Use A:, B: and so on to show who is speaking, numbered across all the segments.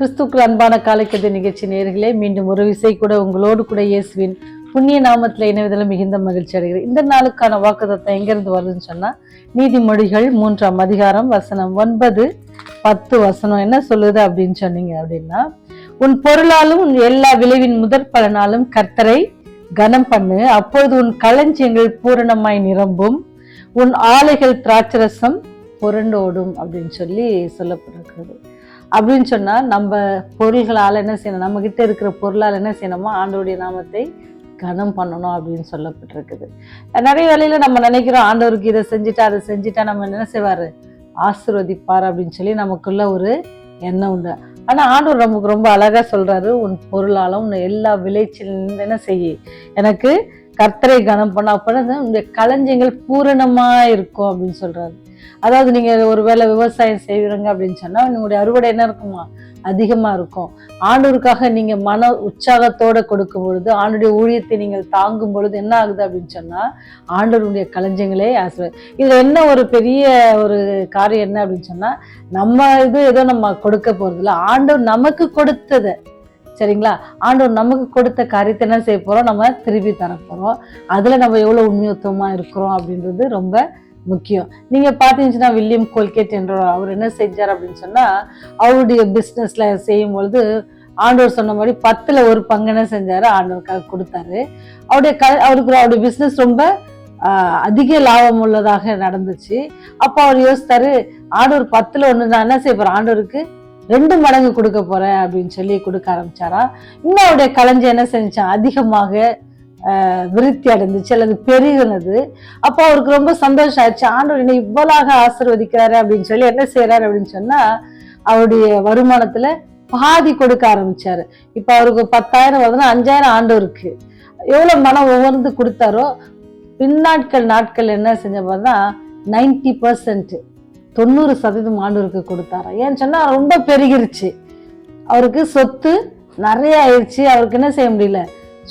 A: கிறிஸ்துக்கள் அன்பான காலைக்கதை நிகழ்ச்சி நேர்களே மீண்டும் ஒரு விசை கூட உங்களோடு கூட இயேசுவின் புண்ணிய நாமத்தில் இணைவதில் மிகுந்த மகிழ்ச்சி அடைகிறேன். இந்த நாளுக்கான வாக்குதத்தம் எங்கிருந்து வருதுன்னு சொன்னால் நீதிமொழிகள் மூன்றாம் அதிகாரம் வசனம் ஒன்பது பத்து வசனம் என்ன சொல்லுது அப்படின்னு சொன்னீங்க அப்படின்னா உன் பொருளாலும் உன் எல்லா விளைவின் முதற் பலனாலும் கர்த்தரை கனம் பண்ணு. அப்பொழுது உன் களஞ்சியங்கள் பூரணமாய் நிரம்பும். உன் ஆலைகள் திராட்சரசம் புரண்டோடும் அப்படின்னு சொல்லி சொல்லப்பட்டிருக்கிறது. அப்படின்னு சொன்னால் நம்ம பொருள்களால் என்ன செய்யணும்? நம்மக்கிட்ட இருக்கிற பொருளால் என்ன செய்யணுமோ ஆண்டோடைய நாமத்தை கனம் பண்ணணும் அப்படின்னு சொல்லப்பட்டிருக்குது. நிறைய வேலையில் நம்ம நினைக்கிறோம் ஆண்டவருக்கு இதை செஞ்சுட்டா அதை செஞ்சுட்டா நம்ம என்ன செய்வார்? ஆசிர்வதிப்பார் அப்படின்னு சொல்லி நமக்குள்ள ஒரு எண்ணம் உண்டு. ஆனால் ஆண்டவர் நமக்கு ரொம்ப அழகாக சொல்கிறாரு உன் பொருளாலும் உன் எல்லா விளைச்சல் என்ன செய்ய? எனக்கு கர்த்தரை கனம் பண்ண அப்படின்னா உங்களுடைய களஞ்சியங்கள் பூரணமாக இருக்கும் அப்படின்னு சொல்கிறாரு அதாவது நீங்க ஒருவேளை விவசாயம் செய்வீங்க அப்படின்னு சொன்னா உங்களுடைய அறுவடை என்ன இருக்குமா? அதிகமா இருக்கும். ஆண்டவருக்காக நீங்க மன உற்சாகத்தோட கொடுக்கும் பொழுது ஆண்டுடைய ஊழியத்தை நீங்கள் தாங்கும் பொழுது என்ன ஆகுது அப்படின்னு சொன்னா ஆண்டோருடைய களஞ்சங்களே ஆசிரியர் இதுல என்ன ஒரு பெரிய ஒரு காரியம் என்ன அப்படின்னு சொன்னா நம்ம இது ஏதோ நம்ம கொடுக்க போறது இல்ல ஆண்டவர் நமக்கு கொடுத்ததை சரிங்களா? ஆண்டவர் நமக்கு கொடுத்த காரியத்தை என்ன செய்ய போறோம்? நம்ம திருப்பி தரப்போகிறோம் அதில் அதுல நம்ம எவ்வளவு உண்மையத்துவமாக இருக்கிறோம் அப்படின்றது ரொம்ப முக்கியம். நீங்க பாத்தீங்கன்னா வில்லியம் கோல்கேட் என்ற அவர் என்ன செஞ்சார் அப்படின்னு சொன்னா அவருடைய பிசினஸ்ல செய்யும் பொழுது ஆண்டவர் சொன்ன மாதிரி பத்துல ஒரு பங்கு என்ன செஞ்சாரு? ஆண்டவருக்காக கொடுத்தாரு. அவருடைய க அவருக்கு அவருடைய பிசினஸ் ரொம்ப அதிக லாபம் உள்ளதாக நடந்துச்சு. அப்போ அவர் யோசித்தாரு ஆண்டவர் பத்துல ஒன்று நான் என்ன செய்ய போறேன்? ஆண்டவருக்கு ரெண்டு மடங்கு கொடுக்க போறேன் அப்படின்னு சொல்லி கொடுக்க ஆரம்பிச்சாராம் இன்னும் அவருடைய கலைஞர் என்ன செஞ்சான்? அதிகமாக விருத்தி அடைந்துச்சு அல்லது பெருகினது. அப்போ அவருக்கு ரொம்ப சந்தோஷம் ஆயிடுச்சு ஆண்டவர் என்னை இவ்வளாக ஆசிர்வதிக்கிறாரு அப்படின்னு சொல்லி என்ன செய்யறாரு அப்படின்னு சொன்னா அவருடைய வருமானத்துல பாதி கொடுக்க ஆரம்பிச்சாரு. இப்ப அவருக்கு பத்தாயிரம் வருதுன்னா அஞ்சாயிரம் ஆண்டவருக்கு. எவ்வளவு மனம் உவர்ந்து கொடுத்தாரோ பின்னாட்கள் நாட்கள் என்ன செஞ்ச பார்த்தா நைன்டி பர்சன்ட் தொண்ணூறு சதவீதம் ஆண்டவருக்கு கொடுத்தாராம். ஏன்னு சொன்னா ரொம்ப பெருகிருச்சு. அவருக்கு சொத்து நிறைய ஆயிடுச்சு அவருக்கு என்ன செய்ய முடியல?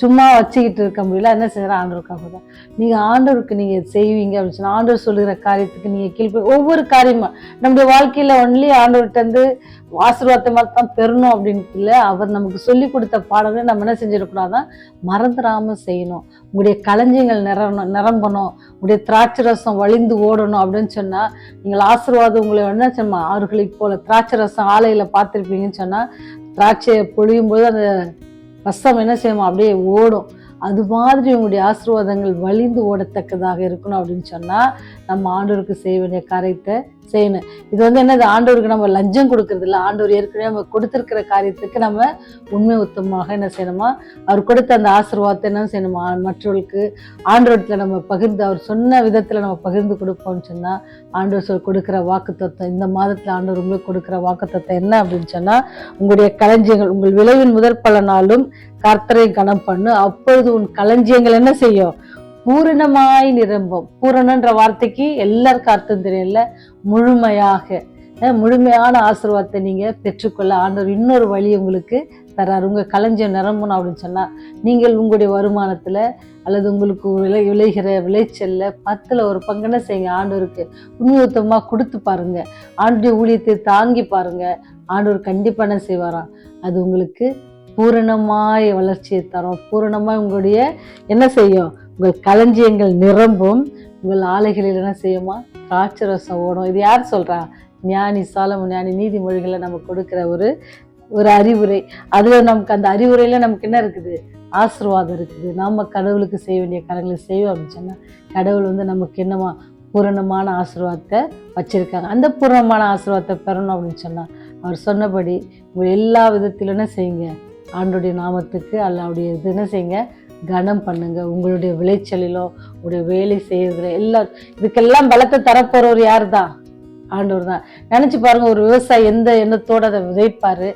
A: சும்மா வச்சுக்கிட்டு இருக்க முடியல. என்ன செய்யற? ஆண்டவருக்காக தான். நீங்கள் ஆண்டவருக்கு நீங்கள் செய்வீங்க அப்படின்னு சொன்னால் ஆண்டவர் சொல்லுகிற காரியத்துக்கு நீங்கள் கீழ்ப்பு ஒவ்வொரு காரியமாக நம்முடைய வாழ்க்கையில் ஒன்லி ஆண்டவர்கிட்ட இருந்து ஆசீர்வாதத்தை மாதிரி தான் பெறணும் அப்படின்ட்டு இல்லை. அவர் நமக்கு சொல்லி கொடுத்த பாடங்களை நம்ம என்ன செஞ்சிடக்கூடாதான் மறந்துடாமல் செய்யணும். உங்களுடைய களஞ்சியங்கள் நிரம்பணும் நிரம்பணும். உங்களுடைய திராட்சை ரசம் வழிந்து ஓடணும் அப்படின்னு சொன்னால் நீங்கள் ஆசீர்வாதம் உங்களை என்ன சொன்னால் அவர்களை போல திராட்சை ரசம் ஆலையில் பார்த்துருப்பீங்கன்னு சொன்னால் திராட்சையை பொழியும் போது அந்த ரசம் என்ன செய்யுமா அப்படியே ஓடும். அது மாதிரி உங்களுடைய ஆசீர்வாதங்கள் வலிந்து ஓடத்தக்கதாக இருக்கணும் அப்படின்னு சொன்னால் நம்ம ஆண்டோருக்கு செய்ய வேண்டிய காரியத்தை செய்யணும் இது வந்து என்னது? ஆண்டவருக்கு நம்ம லஞ்சம் கொடுக்கறது இல்லை ஆண்டவர் ஏற்கனவே நம்ம கொடுத்துருக்கிற காரியத்துக்கு நம்ம உண்மை உத்தமமாக என்ன செய்யணுமா? அவர் கொடுத்த அந்த ஆசீர்வாதத்தை என்ன செய்யணுமா? மற்றவர்களுக்கு ஆண்டவரத்தில் நம்ம பகிர்ந்து அவர் சொன்ன விதத்தில் நம்ம பகிர்ந்து கொடுப்போம்னு சொன்னால் ஆண்டவர் சொல் கொடுக்குற வாக்குத்தத்தம் இந்த மாதத்தில் ஆண்டவர் உங்களுக்கு கொடுக்குற வாக்குத்தத்தம் என்ன அப்படின்னு சொன்னால் உங்களுடைய களஞ்சியங்கள் உங்கள் விளைவின் முதற் பலனாலும் கர்த்தரை கனம் பண்ணு. அப்பொழுது உன் களஞ்சியங்கள் என்ன செய்யும்? பூரணமாய் நிரம்பும். பூரணன்ற வார்த்தைக்கு எல்லாருக்கும் அர்த்தம் தெரியல முழுமையாக முழுமையான ஆசீர்வாதத்தை நீங்கள் பெற்றுக்கொள்ள ஆண்டவர் இன்னொரு வழி உங்களுக்கு தராரு. உங்கள் களஞ்சியம் நிரம்பணும் அப்படின்னு சொன்னால் நீங்கள் உங்களுடைய வருமானத்தில் அல்லது உங்களுக்கு விளை விளைகிற விளைச்சலில் பத்தில் ஒரு பங்குன செய்யுங்க. ஆண்டவருக்கு உண்மையுத்தமாக கொடுத்து பாருங்கள் ஆண்டுடைய ஊழியத்தை தாங்கி பாருங்கள் ஆண்டவர் கண்டிப்பான என்ன செய்வாராம் அது உங்களுக்கு பூரணமாய் வளர்ச்சியை தரும். பூரணமாக உங்களுடைய என்ன செய்யும்? உங்கள் களஞ்சியங்கள் நிரம்பும். உங்கள் ஆலைகளில் என்ன செய்யுமா? ராட்சரசம் ஓடும் இது யார் சொல்கிறா ஞானி சாலம் ஞானி நீதிமொழிகளை நம்ம கொடுக்குற ஒரு ஒரு அறிவுரை. அதில் நமக்கு அந்த அறிவுரையில் நமக்கு என்ன இருக்குது? ஆசீர்வாதம் இருக்குது. நம்ம கடவுளுக்கு செய்ய வேண்டிய கடவுளை செய்வோம் அப்படின்னு சொன்னால் கடவுள் வந்து நமக்கு என்னமா பூரணமான ஆசீர்வாதத்தை வச்சிருக்காங்க. அந்த பூரணமான ஆசீர்வாதத்தை பெறணும் அப்படின்னு சொன்னால் அவர் சொன்னபடி உங்கள் எல்லா விதத்திலும் என்ன செய்யுங்க? ஆண்டுடைய நாமத்துக்கு அல்லாவுடைய இதுன்னு இது என்ன செய்யுங்க? கனம் பண்ணுங்க. உங்களுடைய விளைச்சலிலோ உங்களுடைய வேலை செய்கிற எல்லா இதுக்கெல்லாம் பலத்தை தரப்போறவர் யார் தான் ஆண்டவர் தான் நினச்சி பாருங்கள் ஒரு விவசாயி எந்த எண்ணத்தோடு அதை விதைப்பார்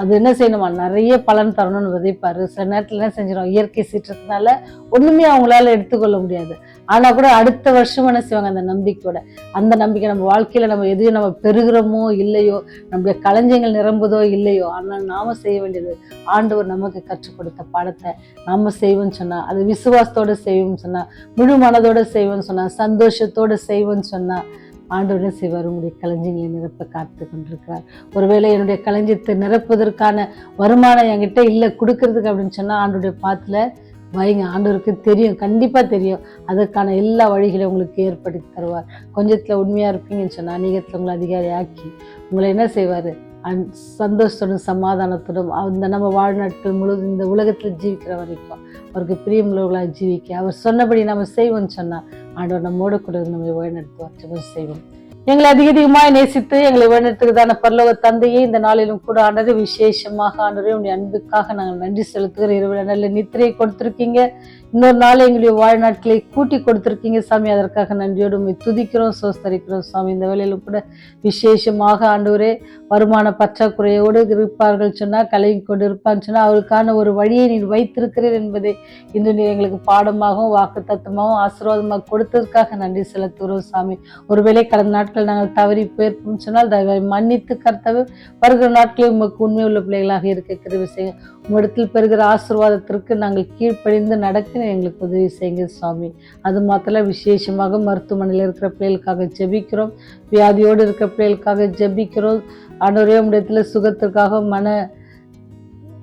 A: அது என்ன செய்யணுமா? நிறைய பலன் தரணும்னு விதைப்பார். சில நேரத்தில் என்ன செஞ்சிடும் இயற்கை சீற்றத்தினால ஒன்றுமே அவங்களால எடுத்துக்கொள்ள முடியாது. ஆனால் கூட அடுத்த வருஷம் என்ன செய்வாங்க? அந்த நம்பிக்கையோட. அந்த நம்பிக்கை நம்ம வாழ்க்கையில் நம்ம எதையும் நம்ம பெறுகிறோமோ இல்லையோ நம்முடைய களஞ்சியங்கள் நிரம்புதோ இல்லையோ ஆனால் நாம் செய்ய வேண்டியது ஆண்டவர் நமக்கு கற்றுக் கொடுத்த பாடத்தை நாம் செய்வோம்னு சொன்னால் அது விசுவாசத்தோடு செய்வோம்னு சொன்னால் முழு மனதோடு செய்வோம்னு சொன்னால் சந்தோஷத்தோடு செய்வோம்னு சொன்னால் ஆண்டவரின் சிவர் செய்வார் உங்களுடைய களஞ்சியங்களை நிரப்ப காத்து கொண்டிருக்கிறார். ஒருவேளை என்னுடைய களஞ்சியத்தை நிரப்புவதற்கான வருமானம் என்கிட்ட இல்லை கொடுக்கறதுக்கு அப்படின்னு சொன்னால் ஆண்டுடைய பாத்துல வைங்க. ஆண்டவருக்கு தெரியும் கண்டிப்பாக தெரியும். அதற்கான எல்லா வழிகளையும் உங்களுக்கு ஏற்படுத்தி தருவார். கொஞ்சத்தில் உண்மையாக இருப்பீங்கன்னு சொன்னால் அநேகத்தில் உங்களை அதிகாரி ஆக்கி உங்களை என்ன செய்வார்? அந் சந்தோஷத்தோடும் சமாதானத்தோடும் அந்த நம்ம வாழ்நாட்கள் முழுவதும் இந்த உலகத்தில் ஜீவிக்கிற வரைக்கும் அவருக்கு பிரியமுள்ளவர்களாக ஜீவிக்க. அவர் சொன்னபடி நம்ம செய்வோம்னு சொன்னால் ஆண்டவர் நம்மோட கூட நம்மை வழிநடத்துவார். ஜெபம் செய்வோம். எங்களை அதிக அதிகமாக நேசித்து எங்களை வழிநடத்துகிறதான பரலோக தந்தையே இந்த நாளிலும் கூட ஆண்டது விசேஷமாக ஆண்டரே உடைய அன்புக்காக நாங்கள் நன்றி செலுத்துகிற இரவு நல்ல நித்திரையை கொடுத்துருக்கீங்க. இன்னொரு நாள் எங்களுடைய வாழ்நாட்களை கூட்டி கொடுத்துருக்கீங்க சாமி. அதற்காக நன்றியோடு உண்மை துதிக்கிறோம் சோஸ்தரிக்கிறோம் சாமி. இந்த வேலையிலும் கூட விசேஷமாக ஆண்டவரே வருமான பற்றாக்குறையோடு இருப்பார்கள் சொன்னால் கலங்கி கொண்டு இருப்பான்னு சொன்னால் அவருக்கான ஒரு வழியை நீ வைத்திருக்கிறீர் என்பதை இன்று நீ எங்களுக்கு பாடமாகவும் வாக்கு தத்துவமாகவும் ஆசீர்வாதமாக கொடுத்ததுக்காக நன்றி செலுத்துகிறோம் சாமி. ஒருவேளை கடந்த நாட்கள் நாங்கள் தவறி போயிருப்போம் சொன்னால் தயவை மன்னித்து கர்த்தவர் வருகிற நாட்களில் உமக்கு உண்மை உள்ள பிள்ளைகளாக இருக்க கிருவி செய்யுங்க உம்மிடத்தில் பெறுகிற ஆசீர்வாதத்திற்கு நாங்கள் கீழ்ப்படிந்து நடக்க எங்களுக்கு உதவி செய்யுங்க சுவாமி அது மாத்திரம் விசேஷமாக மருத்துவமனையில் இருக்கிற பிள்ளைகளுக்காக ஜெபிக்கிறோம். வியாதியோடு இருக்கிற பிள்ளைகளுக்காக ஜெபிக்கிறோம். ஆண்டவரே முடியத்தில் சுகத்திற்காக மன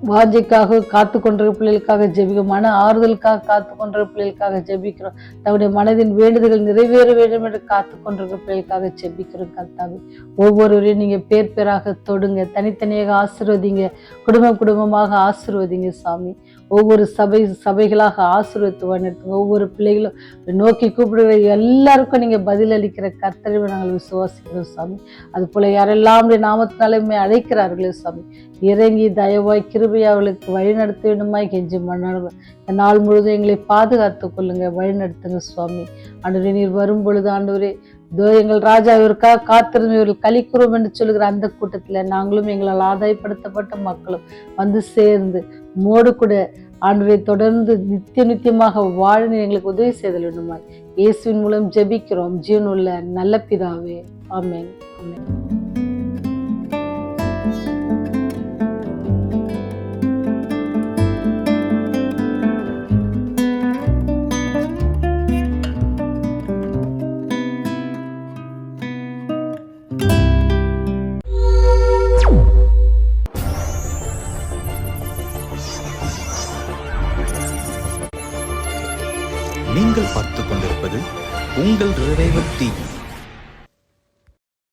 A: வாஞ்சைக்காக காத்து கொண்டிருக்க பிள்ளைகளுக்காக ஜெபிக்கிறோம் மன ஆறுதலுக்காக காத்து கொண்டிருக்க பிள்ளைகளுக்காக ஜெபிக்கிறோம். தன்னுடைய மனதின் வேண்டுதல்கள் நிறைவேற வேண்டும் என்று காத்து கொண்டிருக்க பிள்ளைகளுக்காக ஜெபிக்கிறோம் கர்த்தாவே. ஒவ்வொருவரையும் நீங்கள் பேர் பேராக தொடுங்க தனித்தனியாக ஆசிர்வதிங்க குடும்பம் குடும்பமாக ஆசிர்வதிங்க சாமி. ஒவ்வொரு சபை சபைகளாக ஆசீர்வத்து வழிநடத்துங்க ஒவ்வொரு பிள்ளைகளும் நோக்கி கூப்பிடுகிற எல்லாருக்கும் நீங்கள் பதில் அளிக்கிற கர்த்தரை நாங்கள் விசுவாசிக்கிறோம் சாமி. அது போல யாரெல்லாம் நாமத்தினாலுமே அழைக்கிறார்களே சாமி. இறங்கி தயவாய் கிருபை அவளுக்கு வழிநடத்திடுமாய் கெஞ்சி மன்னாடுவேன் நாள் முழுதும் எங்களை பாதுகாத்து கொள்ளுங்க வழிநடத்துங்க சுவாமி. ஆண்டவரே நீர் வரும் பொழுது ஆண்டவரே இதோ எங்கள் ராஜா இவருக்காக காத்திருந்து இவர்கள் கழிக்கிறோம் என்று சொல்லுகிற அந்த கூட்டத்தில் நாங்களும் எங்களால் ஆதாயப்படுத்தப்பட்ட மக்களும் வந்து சேர்ந்து மோடு கூட ஆண்டவரை தொடர்ந்து நித்திய நித்தியமாக வாழ எங்களுக்கு உதவி செய்தல் வேண்டுமாய். இயேசுவின் மூலம் ஜெபிக்கிறோம். ஜீவனுள்ள நல்ல பிதாவே. ஆமேன். ஆமேன்.
B: உங்கள் ரிவைவர் டிவி